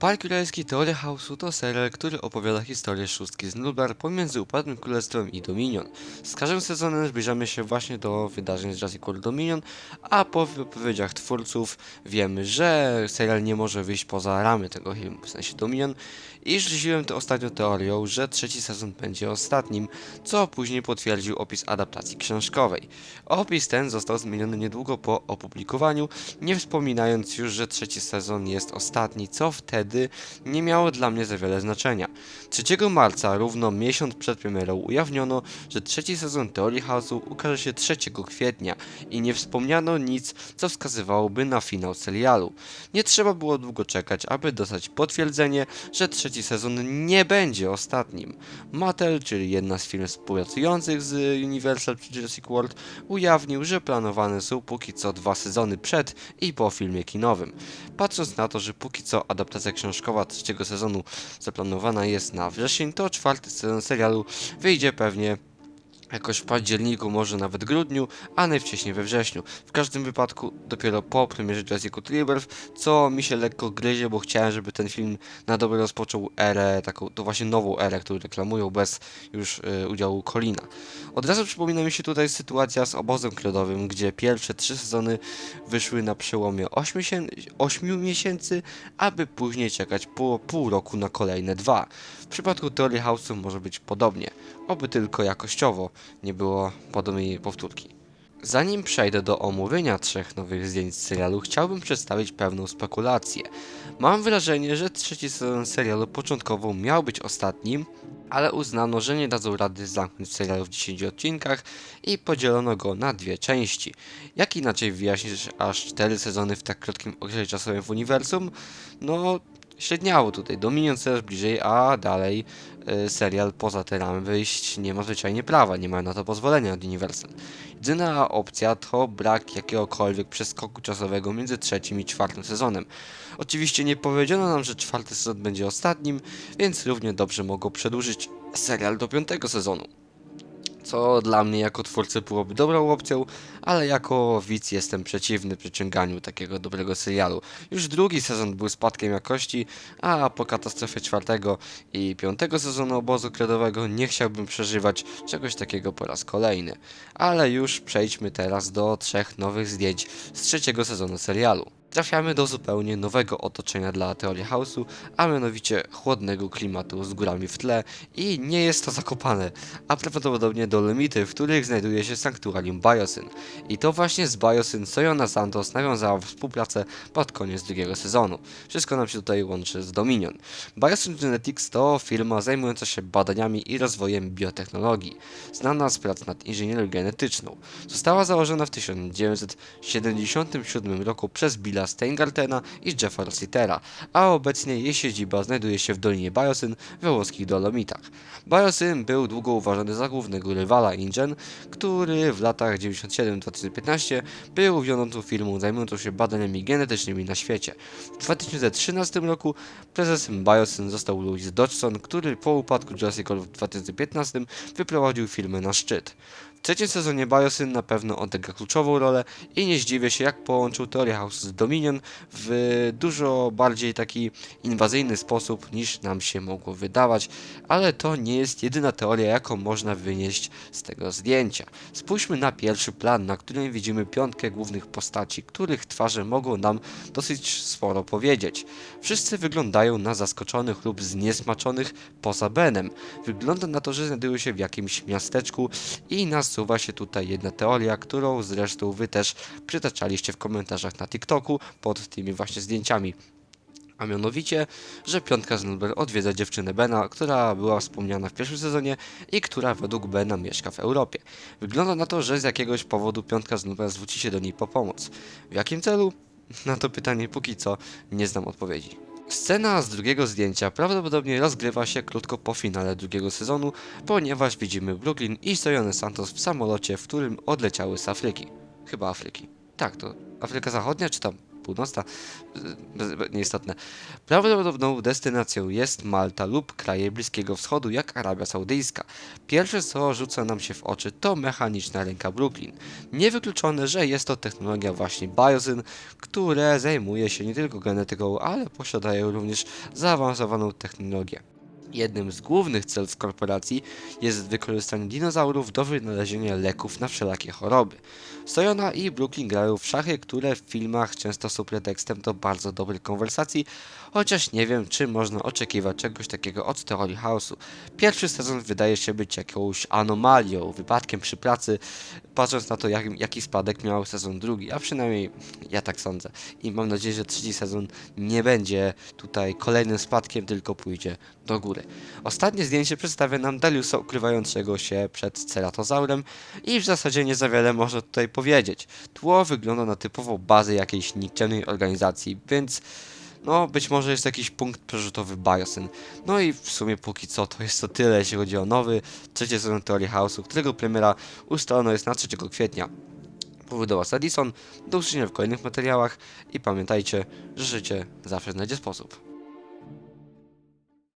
Park Jurajski Teoria Chaosu to serial, który opowiada historię szóstki z Nublar pomiędzy Upadłym Królestwem i Dominion. Z każdym sezonem zbliżamy się właśnie do wydarzeń z Jurassic World Dominion, a po wypowiedziach twórców wiemy, że serial nie może wyjść poza ramy tego filmu, w sensie Dominion, i żywiłem to ostatnio teorią, że trzeci sezon będzie ostatnim, co później potwierdził opis adaptacji książkowej. Opis ten został zmieniony niedługo po opublikowaniu, nie wspominając już, że trzeci sezon jest ostatni, co wtedy nie miało dla mnie za wiele znaczenia. 3 marca, równo miesiąc przed premierą, ujawniono, że trzeci sezon Teorii Chaosu ukaże się 3 kwietnia i nie wspomniano nic, co wskazywałoby na finał serialu. Nie trzeba było długo czekać, aby dostać potwierdzenie, że trzeci sezon nie będzie ostatnim. Mattel, czyli jedna z firm współpracujących z Universal przy Jurassic World, ujawnił, że planowane są póki co dwa sezony przed i po filmie kinowym. Patrząc na to, że póki co adaptacja książkowa trzeciego sezonu zaplanowana jest na wrzesień, to czwarty sezon serialu wyjdzie pewnie jakoś w październiku, może nawet grudniu, a najwcześniej we wrześniu. W każdym wypadku dopiero po premierze Jurassic Rebirth, co mi się lekko gryzie, bo chciałem, żeby ten film na dobre rozpoczął erę, taką, to właśnie nową erę, którą reklamują bez już y, udziału Colina. Od razu przypomina mi się tutaj sytuacja z obozem kredowym, gdzie pierwsze trzy sezony wyszły na przełomie 8, miesię 8 miesięcy, aby później czekać po pół roku na kolejne dwa. W przypadku Teorii House'u może być podobnie, oby tylko jakościowo nie było podobnej powtórki. Zanim przejdę do omówienia trzech nowych zdjęć z serialu, chciałbym przedstawić pewną spekulację. Mam wrażenie, że trzeci sezon serialu początkowo miał być ostatnim, ale uznano, że nie dadzą rady zamknąć serialu w 10 odcinkach i podzielono go na dwie części. Jak inaczej wyjaśnić aż 4 sezony w tak krótkim okresie czasowym w uniwersum? No, średniało tutaj, Dominion coraz bliżej, a dalej y, serial poza te ramy wyjść nie ma zwyczajnie prawa, nie mają na to pozwolenia od Universal. Jedyna opcja to brak jakiegokolwiek przeskoku czasowego między trzecim i czwartym sezonem. Oczywiście nie powiedziano nam, że czwarty sezon będzie ostatnim, więc równie dobrze mogą przedłużyć serial do piątego sezonu. Co dla mnie jako twórcy byłoby dobrą opcją, ale jako widz jestem przeciwny przyciąganiu takiego dobrego serialu. Już drugi sezon był spadkiem jakości, a po katastrofie czwartego i piątego sezonu obozu kredowego nie chciałbym przeżywać czegoś takiego po raz kolejny. Ale już przejdźmy teraz do trzech nowych zdjęć z trzeciego sezonu serialu. Trafiamy do zupełnie nowego otoczenia dla Teorii Chaosu, a mianowicie chłodnego klimatu z górami w tle i nie jest to zakopane, a prawdopodobnie dolomity, w których znajduje się sanktuarium Biosyn. I to właśnie z Biosyn Sojona Santos nawiązała współpracę pod koniec drugiego sezonu. Wszystko nam się tutaj łączy z Dominion. Biosyn Genetics to firma zajmująca się badaniami i rozwojem biotechnologii, znana z prac nad inżynierią genetyczną. Została założona w 1977 roku przez Billa Steingartena i Jeffa Rossitera, a obecnie jej siedziba znajduje się w Dolinie Biosyn we włoskich Dolomitach. Biosyn był długo uważany za głównego rywala InGen, który w latach 97-2015 był wiodącą firmą zajmującą się badaniami genetycznymi na świecie. W 2013 roku prezesem Biosyn został Louis Dodgson, który po upadku Jurassic World w 2015 wyprowadził firmę na szczyt. W trzecim sezonie Biosyn na pewno odegra kluczową rolę i nie zdziwię się jak połączył Teoria House z Dominion w dużo bardziej taki inwazyjny sposób niż nam się mogło wydawać, ale to nie jest jedyna teoria jaką można wynieść z tego zdjęcia. Spójrzmy na pierwszy plan, na którym widzimy piątkę głównych postaci, których twarze mogą nam dosyć sporo powiedzieć. Wszyscy wyglądają na zaskoczonych lub zniesmaczonych poza Benem. Wygląda na to, że znajdują się w jakimś miasteczku i nasuwa się tutaj jedna teoria, którą zresztą wy też przytaczaliście w komentarzach na TikToku pod tymi właśnie zdjęciami. A mianowicie, że piątka z Nubel odwiedza dziewczynę Bena, która była wspomniana w pierwszym sezonie i która według Bena mieszka w Europie. Wygląda na to, że z jakiegoś powodu piątka z Nubel zwróci się do niej po pomoc. W jakim celu? Na to pytanie póki co nie znam odpowiedzi. Scena z drugiego zdjęcia prawdopodobnie rozgrywa się krótko po finale drugiego sezonu, ponieważ widzimy Brooklyn i Sojone Santos w samolocie, w którym odleciały z Afryki. Chyba Afryki. Tak, to Afryka Zachodnia czy tam Północna, bez- bez- nieistotne. Prawdopodobną destynacją jest Malta lub kraje Bliskiego Wschodu, jak Arabia Saudyjska. Pierwsze, co rzuca nam się w oczy, to mechaniczna ręka Brooklyn. Niewykluczone, że jest to technologia właśnie Biosyn, które zajmuje się nie tylko genetyką, ale posiadają również zaawansowaną technologię. Jednym z głównych celów korporacji jest wykorzystanie dinozaurów do wynalezienia leków na wszelakie choroby. Stojona i Brooklyn grają w szachy, które w filmach często są pretekstem do bardzo dobrej konwersacji, chociaż nie wiem, czy można oczekiwać czegoś takiego od Story House'u. Pierwszy sezon wydaje się być jakąś anomalią, wypadkiem przy pracy, patrząc na to, jak, jaki spadek miał sezon drugi, a przynajmniej ja tak sądzę. I mam nadzieję, że trzeci sezon nie będzie tutaj kolejnym spadkiem, tylko pójdzie do góry. Ostatnie zdjęcie przedstawia nam Dariusa ukrywającego się przed ceratozaurem i w zasadzie nie za wiele można tutaj powiedzieć. Tło wygląda na typową bazę jakiejś nikczemnej organizacji, więc no być może jest jakiś punkt przerzutowy Biosyn. No i w sumie póki co to jest to tyle, jeśli chodzi o nowy, trzeci sezon Theory House'u, którego premiera ustalona jest na 3 kwietnia. Mówił Was Edison, do usłyszenia w kolejnych materiałach i pamiętajcie, że życie zawsze znajdzie sposób.